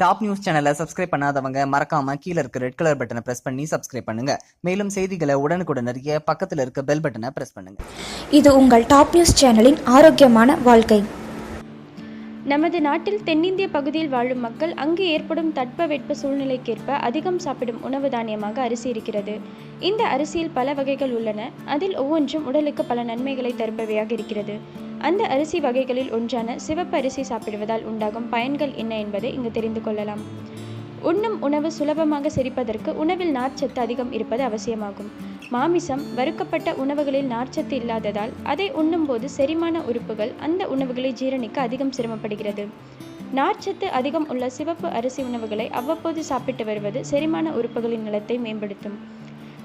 Top news சேனலை subscribe பண்ணாதவங்க மறக்காம கீழ இருக்க ரெட் கலர் பட்டனை பிரஸ் பண்ணி சப்ஸ்கிரைப் பண்ணுங்க. மேலும் செய்திகளை உடனுக்குடன் அறிய பக்கத்துல இருக்க பெல் பட்டனை பிரஸ் பண்ணுங்க. இது உங்கள் டாப் நியூஸ் சேனலின் ஆரோக்கியமான வாழ்க்கை. நமது நாட்டில் தென்னிந்திய பகுதியில் வாழும் மக்கள் அங்கு ஏற்படும் தட்பவெட்ப சூழ்நிலைக்கேற்ப அதிகம் சாப்பிடும் உணவு தானியமாக அரிசி இருக்கிறது. இந்த அரிசியில் பல வகைகள் உள்ளன. அதில் ஒவ்வொன்றும் உடலுக்கு பல நன்மைகளை தருபவையாக இருக்கிறது. அந்த அரிசி வகைகளில் ஒன்றான சிவப்பு அரிசி சாப்பிடுவதால் உண்டாகும் பயன்கள் என்ன என்பதை இங்கு தெரிந்து கொள்ளலாம். உண்ணும் உணவு சுலபமாக செரிப்பதற்கு உணவில் நார்ச்சத்து அதிகம் இருப்பது அவசியமாகும். மாமிசம் வறுக்கப்பட்ட உணவுகளில் நார்ச்சத்து இல்லாததால் அதை உண்ணும்போது செரிமான உறுப்புகள் அந்த உணவுகளை ஜீரணிக்க அதிகம் சிரமப்படுகிறது. நார்ச்சத்து அதிகம் உள்ள சிவப்பு அரிசி உணவுகளை அவ்வப்போது சாப்பிட்டு வருவது செரிமான உறுப்புகளின் நலத்தை மேம்படுத்தும்.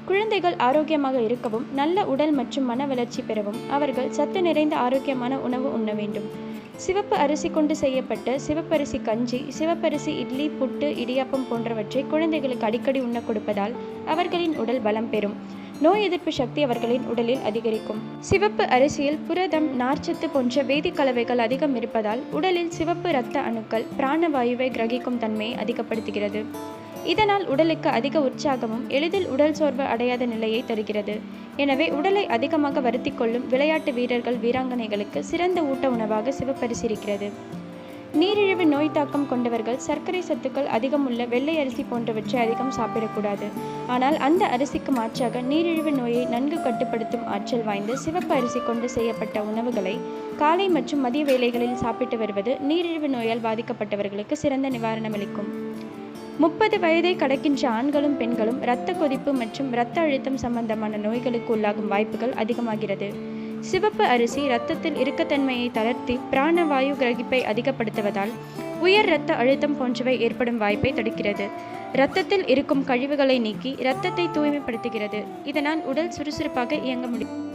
குழந்தைகள் ஆரோக்கியமாக இருக்கவும் நல்ல உடல் மற்றும் மன வளர்ச்சி பெறவும் அவர்கள் சத்து நிறைந்த ஆரோக்கியமான உணவு உண்ண வேண்டும். சிவப்பு அரிசி கொண்டு செய்யப்பட்ட சிவப்பரிசி கஞ்சி சிவப்பரிசி இட்லி புட்டு இடியாப்பம் போன்றவற்றை குழந்தைகளுக்கு அடிக்கடி உண்ண கொடுப்பதால் அவர்களின் உடல் பலம் பெறும். நோய் எதிர்ப்பு சக்தி அவர்களின் உடலில் அதிகரிக்கும். சிவப்பு அரிசியில் புரதம் நார்ச்சத்து போன்ற வேதி கலவைகள் அதிகம் இருப்பதால் உடலில் சிவப்பு இரத்த அணுக்கள் பிராணவாயுவை கிரகிக்கும் தன்மையை அதிகப்படுத்துகிறது. இதனால் உடலுக்கு அதிக உற்சாகமும் எளிதில் உடல் சோர்வு அடையாத நிலையை தருகிறது. எனவே உடலை அதிகமாக வருத்தி கொள்ளும் விளையாட்டு வீரர்கள் வீராங்கனைகளுக்கு சிறந்த ஊட்ட உணவாக சிவப்பரிசி இருக்கிறது நீரிழிவு நோய் தாக்கம் கொண்டவர்கள் சர்க்கரை சத்துக்கள் அதிகம் உள்ள வெள்ளை அரிசி போன்றவற்றை அதிகம் சாப்பிடக்கூடாது. ஆனால் அந்த அரிசிக்கு மாற்றாக நீரிழிவு நோயை நன்கு கட்டுப்படுத்தும் ஆற்றல் வாய்ந்த சிவப்பு அரிசி கொண்டு செய்யப்பட்ட உணவுகளை காலை மற்றும் மதிய வேளைகளில் சாப்பிட்டு வருவது நீரிழிவு நோயால் பாதிக்கப்பட்டவர்களுக்கு சிறந்த நிவாரணமளிக்கும் முப்பது வயதை கடக்கின்ற ஆண்களும் பெண்களும் இரத்த கொதிப்பு மற்றும் இரத்த அழுத்தம் சம்பந்தமான நோய்களுக்கு உள்ளாகும் வாய்ப்புகள் அதிகமாகிறது. சிவப்பு அரிசி இரத்தத்தில் இறுக்கத்தன்மையை தளர்த்தி பிராணவாயு கிரகிப்பை அதிகப்படுத்துவதால் உயர் இரத்த அழுத்தம் போன்றவை ஏற்படும் வாய்ப்பை தடுக்கிறது. இரத்தத்தில் இருக்கும் கழிவுகளை நீக்கி இரத்தத்தை தூய்மைப்படுத்துகிறது. இதனால் உடல் சுறுசுறுப்பாக இயங்க முடியும்.